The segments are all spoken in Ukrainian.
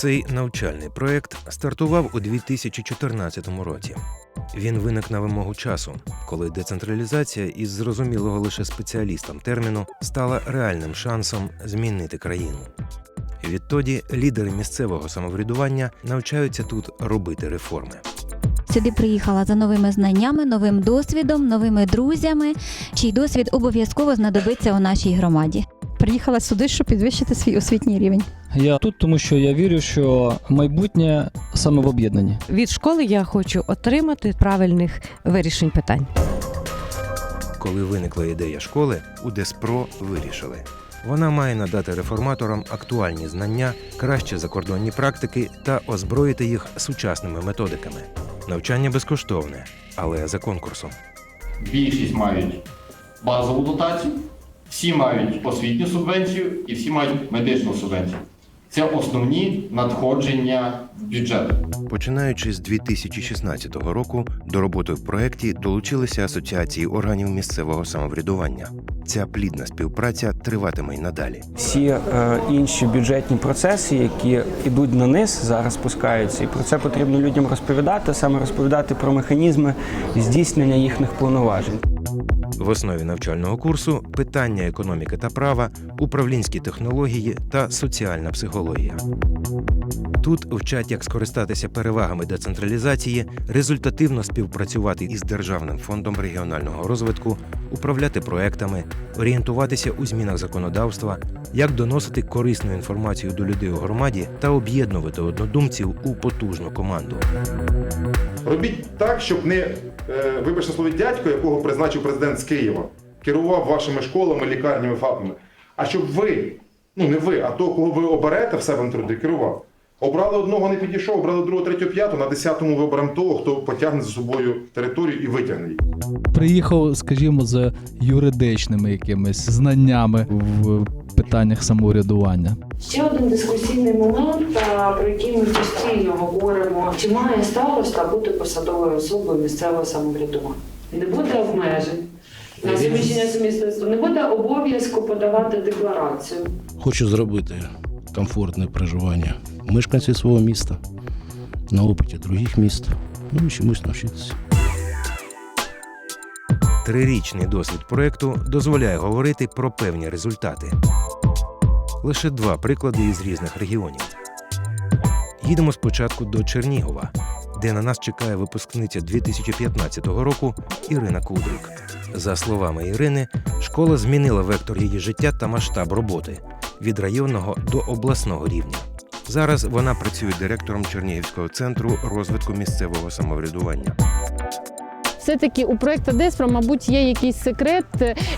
Цей навчальний проект стартував у 2014 році. Він виник на вимогу часу, коли децентралізація із зрозумілого лише спеціалістам терміну стала реальним шансом змінити країну. Відтоді лідери місцевого самоврядування навчаються тут робити реформи. Сюди приїхала за новими знаннями, новим досвідом, новими друзями, чий досвід обов'язково знадобиться у нашій громаді. Приїхала сюди, щоб підвищити свій освітній рівень. Я тут, тому що я вірю, що майбутнє саме в об'єднанні. Від школи я хочу отримати правильних вирішень питань. Коли виникла ідея школи, у Деспро вирішили. Вона має надати реформаторам актуальні знання, кращі закордонні практики та озброїти їх сучасними методиками. Навчання безкоштовне, але за конкурсом. Більшість мають базову дотацію, всі мають освітню субвенцію і всі мають медичну субвенцію. Це основні надходження в бюджет. Починаючи з 2016 року, до роботи в проєкті долучилися асоціації органів місцевого самоврядування. Ця плідна співпраця триватиме й надалі. всі е, інші бюджетні процеси, які йдуть на низ, зараз спускаються, і про це потрібно людям розповідати, саме розповідати про механізми здійснення їхніх повноважень. В основі навчального курсу питання економіки та права, управлінські технології та соціальна психологія. Тут вчать, як скористатися перевагами децентралізації, результативно співпрацювати із Державним фондом регіонального розвитку, управляти проектами, орієнтуватися у змінах законодавства, як доносити корисну інформацію до людей у громаді та об'єднувати однодумців у потужну команду. Робіть так, щоб не, е, вибачте слово, дядько, якого призначив президент з Києва, керував вашими школами, лікарнями, ФАПами, а щоб ви, ну не ви, а того, кого ви оберете в себе труди, керував. Обрали одного, не підійшов, обрали другого, третього, п'ятого, на десятому виберемо того, хто потягне за собою територію і витягне її. приїхав, скажімо, з юридичними якимись знаннями в питаннях самоврядування. Ще один дискусійний момент, про який ми постійно говоримо, чи має староста бути посадовою особою місцевого самоврядування? Не буде обмежень на суміщення сумісництва, не буде обов'язку подавати декларацію. Хочу зробити комфортне проживання мешканців свого міста на опиті других міст. Ну і чомусь навчитися. Трирічний досвід проекту дозволяє говорити про певні результати. Лише два приклади із різних регіонів. Їдемо спочатку до Чернігова, де на нас чекає випускниця 2015 року Ірина Кудрик. За словами Ірини, школа змінила вектор її життя та масштаб роботи від районного до обласного рівня. Зараз вона працює директором Чернігівського центру розвитку місцевого самоврядування. Все-таки у проєкту Деспро, мабуть, є якийсь секрет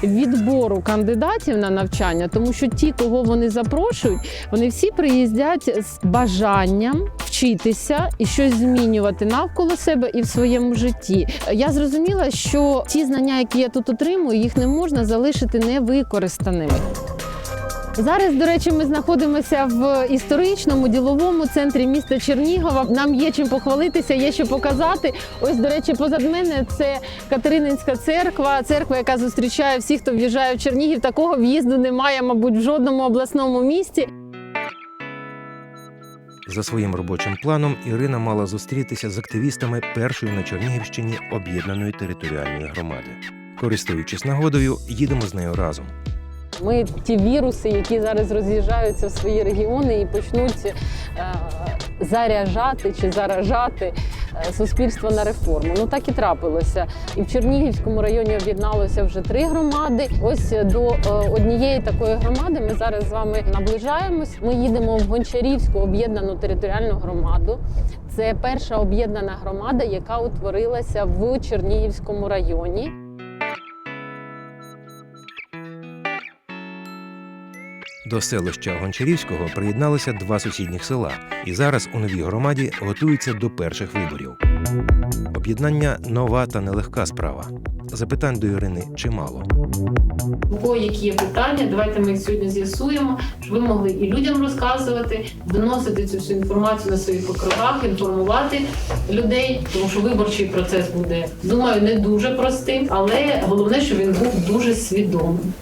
відбору кандидатів на навчання, тому що ті, кого вони запрошують, вони всі приїздять з бажанням вчитися і щось змінювати навколо себе і в своєму житті. Я зрозуміла, що ті знання, які я тут отримую, їх не можна залишити невикористаними. Зараз, до речі, ми знаходимося в історичному діловому центрі міста Чернігова. Нам є чим похвалитися, є що показати. Ось, до речі, позад мене це Катерининська церква, церква, яка зустрічає всіх, хто в'їжджає в Чернігів. Такого в'їзду немає, мабуть, в жодному обласному місті. За своїм робочим планом Ірина мала зустрітися з активістами першої на Чернігівщині об'єднаної територіальної громади. Користуючись нагодою, їдемо з нею разом. Ми ті віруси, які зараз роз'їжджаються в свої регіони і почнуть е, заряджати чи заражати е, суспільство на реформу. Ну так і трапилося. І в Чернігівському районі об'єдналося вже три громади. Ось до е, однієї такої громади ми зараз з вами наближаємось. Ми їдемо в Гончарівську об'єднану територіальну громаду. Це перша об'єднана громада, яка утворилася в Чернігівському районі. До селища Гончарівського приєдналися два сусідніх села, і зараз у новій громаді готуються до перших виборів. Об'єднання нова та нелегка справа. Запитань до Ірини чимало. Які є питання, давайте ми їх сьогодні з'ясуємо, щоб ви могли і людям розказувати, доносити цю всю інформацію на своїх округах, інформувати людей, тому що виборчий процес буде, думаю, не дуже простим, але головне, щоб він був дуже свідомим.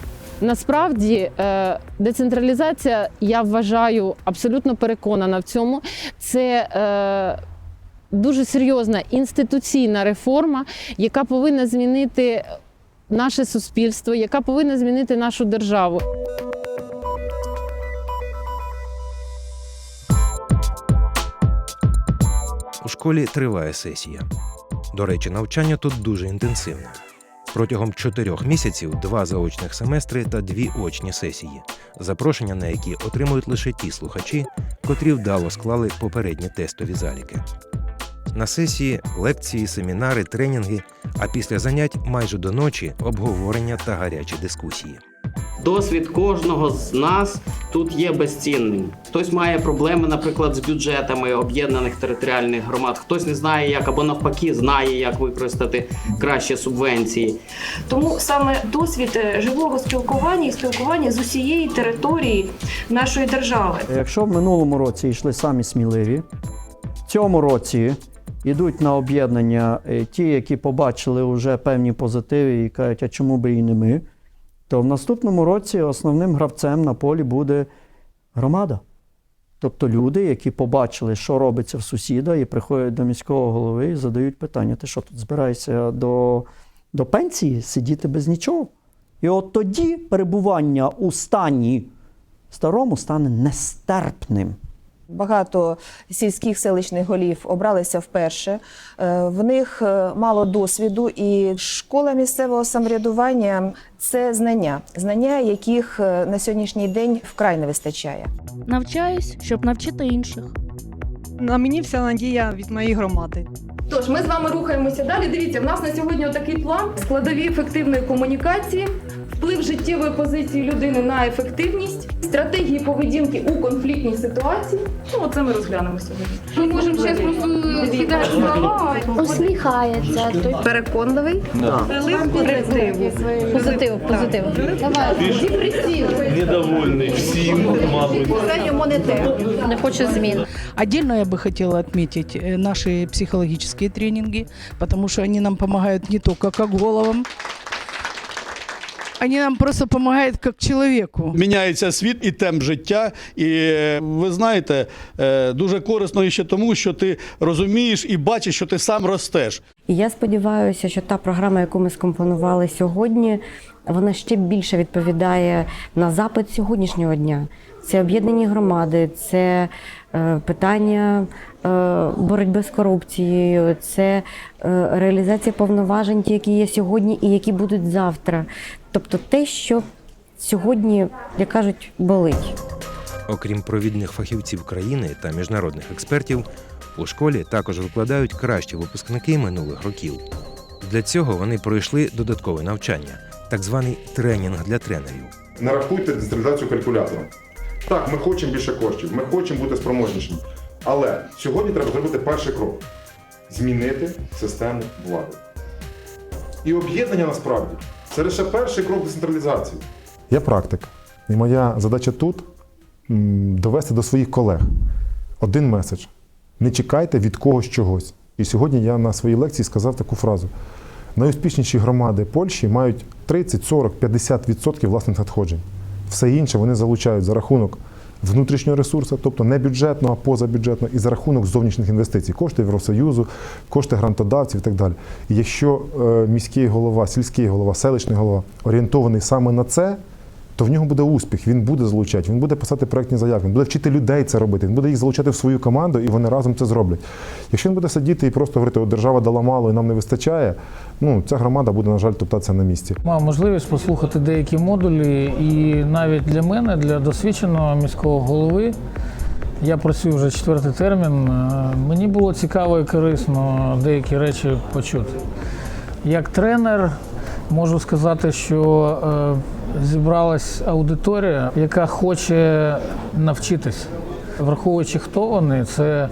Насправді е, децентралізація, я вважаю, абсолютно переконана в цьому. Це е, дуже серйозна інституційна реформа, яка повинна змінити наше суспільство, яка повинна змінити нашу державу. У школі триває сесія. До речі, навчання тут дуже інтенсивне. Протягом чотирьох місяців два заочних семестри та дві очні сесії, запрошення на які отримують лише ті слухачі, котрі вдало склали попередні тестові заліки. На сесії лекції, семінари, тренінги, а після занять майже до ночі обговорення та гарячі дискусії. Досвід кожного з нас тут є безцінним. Хтось має проблеми, наприклад, з бюджетами об'єднаних територіальних громад, хтось не знає, як або навпаки знає, як використати краще субвенції. Тому саме досвід е, живого спілкування і спілкування з усієї території нашої держави. Якщо в минулому році йшли самі сміливі, в цьому році йдуть на об'єднання е, ті, які побачили вже певні позитиви і кажуть, а чому би і не ми, то в наступному році основним гравцем на полі буде громада. Тобто люди, які побачили, що робиться в сусіда, і приходять до міського голови і задають питання: ти що тут збираєшся до, до пенсії сидіти без нічого? І от тоді перебування у стані старому стане нестерпним. Багато сільських селищних голів обралися вперше. Е, В них е, мало досвіду, і школа місцевого самоврядування це знання, знання, яких е, на сьогоднішній день вкрай не вистачає. Навчаюсь, щоб навчити інших. На мені вся надія від моєї громади. Тож ми з вами рухаємося далі. Дивіться, в нас на сьогодні такий план: складові ефективної комунікації, вплив життєвої позиції людини на ефективність, стратегії поведінки у конфліктній ситуації. Ну, оце ми розглянемо сьогодні. Ми можемо ще просто кидати слова. Усміхається. Переконливий, позитив. Позитив, позитив. Давай. Недовольний всім, мабуть. Не хоче змін. Отдельно я бы хотела отметить э, наши психологические тренинги, потому что они нам помогают не только как головам, они нам просто помогают как человеку. Міняється світ і темп життя. І е, ви знаєте, е, дуже корисно ще тому, що ти розумієш і бачиш, що ти сам ростеш. І я сподіваюся, що та програма, яку ми скомпонували сьогодні, вона ще більше відповідає на запит сьогоднішнього дня. Це об'єднані громади, це е, питання е, боротьби з корупцією, це е, реалізація повноважень, ті, які є сьогодні і які будуть завтра. Тобто те, що сьогодні, як кажуть, болить. Окрім провідних фахівців країни та міжнародних експертів, у школі також викладають кращі випускники минулих років. Для цього вони пройшли додаткове навчання, так званий тренінг для тренерів. Не рахуйте децентралізацію калькулятором. Так, ми хочемо більше коштів, ми хочемо бути спроможнішими. Але сьогодні треба зробити перший крок змінити систему влади. І об'єднання насправді це лише перший крок децентралізації. Я практик. І моя задача тут довести до своїх колег один меседж: не чекайте від когось чогось. І сьогодні я на своїй лекції сказав таку фразу: найуспішніші громади Польщі мають 30, 40, 50% власних надходжень. Все інше вони залучають за рахунок внутрішнього ресурсу, тобто не бюджетного, а позабюджетного, і за рахунок зовнішніх інвестицій, кошти Євросоюзу, кошти грантодавців і так далі. І якщо е, міський голова, сільський голова, селищний голова орієнтований саме на це, то в нього буде успіх, він буде залучати, він буде писати проектні заявки, він буде вчити людей це робити, він буде їх залучати в свою команду, і вони разом це зроблять. Якщо він буде сидіти і просто говорити, от держава дала мало і нам не вистачає, ну ця громада буде, на жаль, топтатися на місці. Мав можливість послухати деякі модулі, і навіть для мене, для досвідченого міського голови, я працюю вже четвертий термін. е, Мені було цікаво і корисно деякі речі почути. Як тренер можу сказати, що е, зібралась аудиторія, яка хоче навчитись. Враховуючи, хто вони, це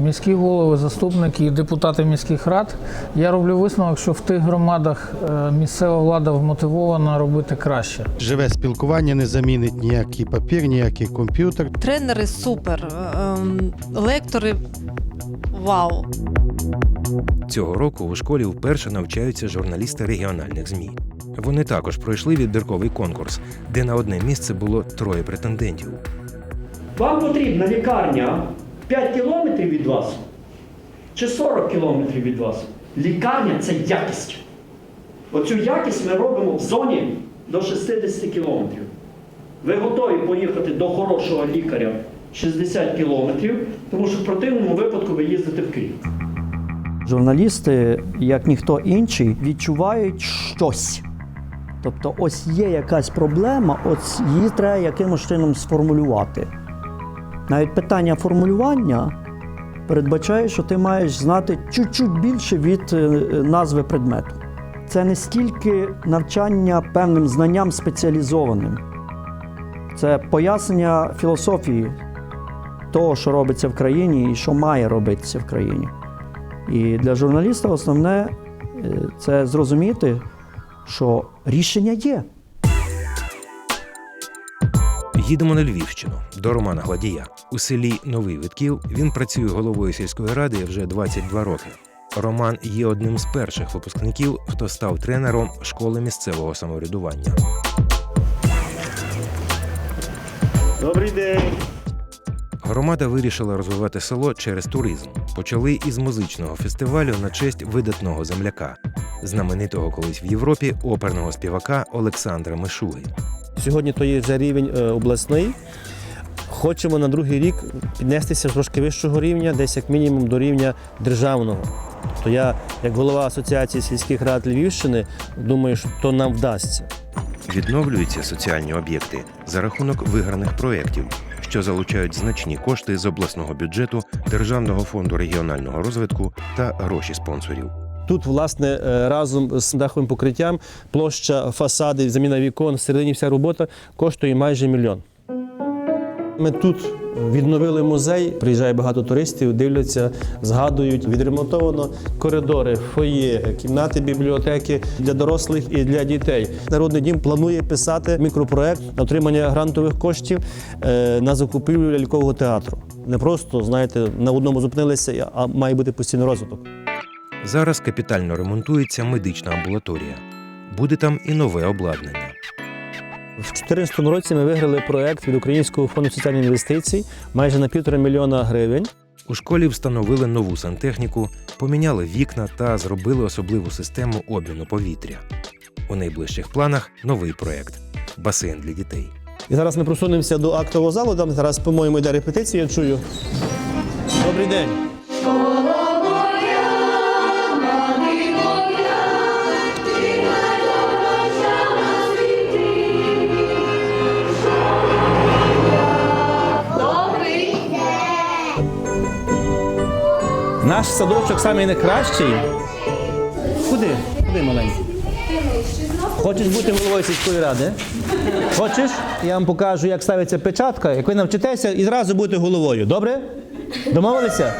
міські голови, заступники і депутати міських рад. Я роблю висновок, що в тих громадах е, місцева влада вмотивована робити краще. Живе спілкування не замінить ніякий папір, ніякий комп'ютер. Тренери супер. ем, Лектори вау. Цього року у школі вперше навчаються журналісти регіональних ЗМІ. Вони також пройшли відбірковий конкурс, де на одне місце було троє претендентів. Вам потрібна лікарня 5 кілометрів від вас чи 40 кілометрів від вас. Лікарня це якість. Оцю якість ми робимо в зоні до 60 кілометрів. Ви готові поїхати до хорошого лікаря 60 кілометрів, тому що в противному випадку ви їздите в Київ. Журналісти, як ніхто інший, відчувають щось. Тобто, ось є якась проблема, ось її треба якимось чином сформулювати. Навіть питання формулювання передбачає, що ти маєш знати чуть-чуть більше від е, назви предмету. Це не стільки навчання певним знанням спеціалізованим, це пояснення філософії того, що робиться в країні і що має робитися в країні. І для журналіста основне е, це зрозуміти, що рішення є. Їдемо на Львівщину до Романа Гладія. У селі Новий Витків він працює головою сільської ради вже 22 роки. Роман є одним з перших випускників, хто став тренером школи місцевого самоврядування. Добрий день. Громада вирішила розвивати село через туризм. Почали із музичного фестивалю на честь видатного земляка, знаменитого колись в Європі оперного співака Олександра Мишуги. Сьогодні то є вже рівень е, обласний. Хочемо на другий рік піднестися трошки вищого рівня, десь як мінімум до рівня державного. То я, як голова Асоціації сільських рад Львівщини, думаю, що то нам вдасться. Відновлюються соціальні об'єкти за рахунок виграних проєктів, що залучають значні кошти з обласного бюджету, Державного фонду регіонального розвитку та гроші спонсорів. Тут, власне, е, разом з даховим покриттям площа фасади, заміна вікон, всередині вся робота коштує майже мільйон. Ми тут відновили музей, приїжджає багато туристів, дивляться, згадують. Відремонтовано коридори, фоє, кімнати бібліотеки для дорослих і для дітей. Народний дім планує писати мікропроект отримання грантових коштів е, на закупівлю лялькового театру. Не просто, знаєте, на одному зупинилися, а має бути постійний розвиток. Зараз капітально ремонтується медична амбулаторія. Буде там і нове обладнання. В 2014 році ми виграли проект від Українського фонду соціальних інвестицій майже на півтора мільйона гривень. У школі встановили нову сантехніку, поміняли вікна та зробили особливу систему обміну повітря. У найближчих планах новий проект басейн для дітей. І зараз ми просунемося до актового залу. Там зараз, по-моєму, йде репетиція. Я чую. Добрий день. Наш садочок самий найкращий. Куди? Куди маленький? Хочеш бути головою сільської ради? Хочеш? Я вам покажу, як ставиться печатка, як ви навчитеся і зразу будете головою. Добре? Домовилися?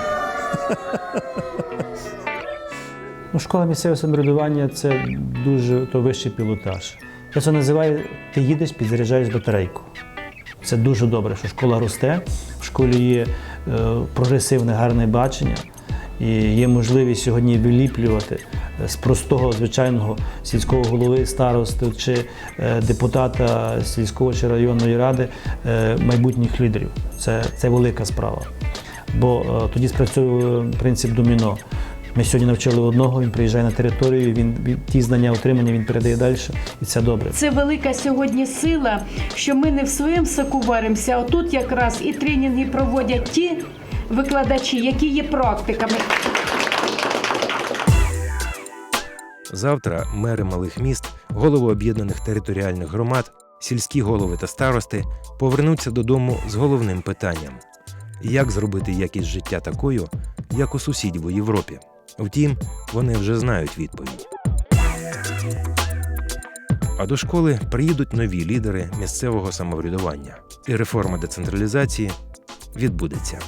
Ну, школа місцевого самоврядування це дуже то вищий пілотаж. Я це називаю ти їдеш, підзаряджаєш батарейку. Це дуже добре, що школа росте, в школі є е, прогресивне, гарне бачення, і є можливість сьогодні виліплювати е, з простого звичайного сільського голови, старости чи е, депутата сільського чи районної ради е, майбутніх лідерів. Це, це велика справа. Бо тоді спрацьовує принцип доміно. Ми сьогодні навчили одного, він приїжджає на територію, він, ті знання отримання він передає далі, і це добре. Це велика сьогодні сила, що ми не в своєму соку варимося, а тут якраз і тренінги проводять ті викладачі, які є практиками. Завтра мери малих міст, голови об'єднаних територіальних громад, сільські голови та старости повернуться додому з головним питанням: як зробити якість життя такою, як у сусідів у Європі. Втім, вони вже знають відповідь. А до школи приїдуть нові лідери місцевого самоврядування, і реформа децентралізації відбудеться.